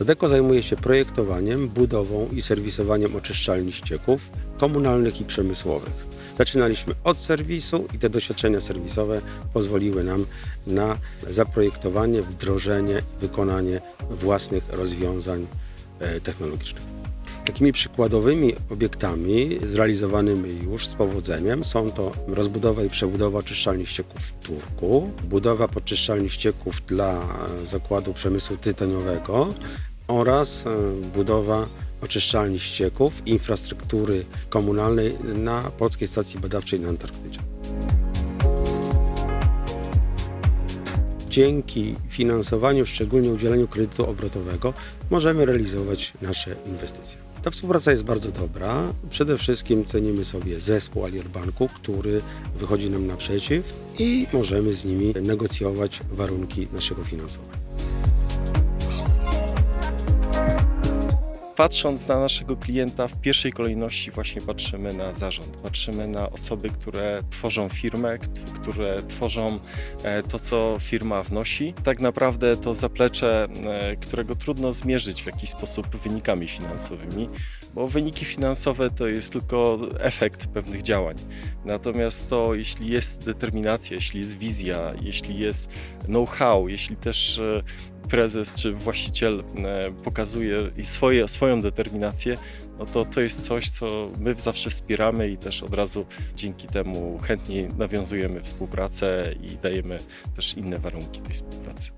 Sadeko zajmuje się projektowaniem, budową i serwisowaniem oczyszczalni ścieków komunalnych i przemysłowych. Zaczynaliśmy od serwisu i te doświadczenia serwisowe pozwoliły nam na zaprojektowanie, wdrożenie wykonanie własnych rozwiązań e, technologicznych. Takimi przykładowymi obiektami zrealizowanymi już z powodzeniem są to rozbudowa i przebudowa oczyszczalni ścieków w Turku, budowa podczyszczalni ścieków dla zakładu przemysłu tytoniowego oraz e, budowa oczyszczalni ścieków infrastruktury komunalnej na Polskiej Stacji Badawczej na Antarktydzie. Dzięki finansowaniu, szczególnie udzieleniu kredytu obrotowego, możemy realizować nasze inwestycje. Ta współpraca jest bardzo dobra. Przede wszystkim cenimy sobie zespół Alier Banku, który wychodzi nam naprzeciw i możemy z nimi negocjować warunki naszego finansowania. Patrząc na naszego klienta, w pierwszej kolejności właśnie patrzymy na zarząd, patrzymy na osoby, które tworzą firmę, kt- które tworzą e, to, co firma wnosi. Tak naprawdę to zaplecze, e, którego trudno zmierzyć w jakiś sposób wynikami finansowymi, bo wyniki finansowe to jest tylko efekt pewnych działań. Natomiast to, jeśli jest determinacja, jeśli jest wizja, jeśli jest know-how, jeśli też e, prezes czy właściciel e, pokazuje swoje, swoją determinację, no to to jest coś, co my zawsze wspieramy i też od razu dzięki temu chętniej nawiązujemy współpracę i dajemy też inne warunki tej współpracy.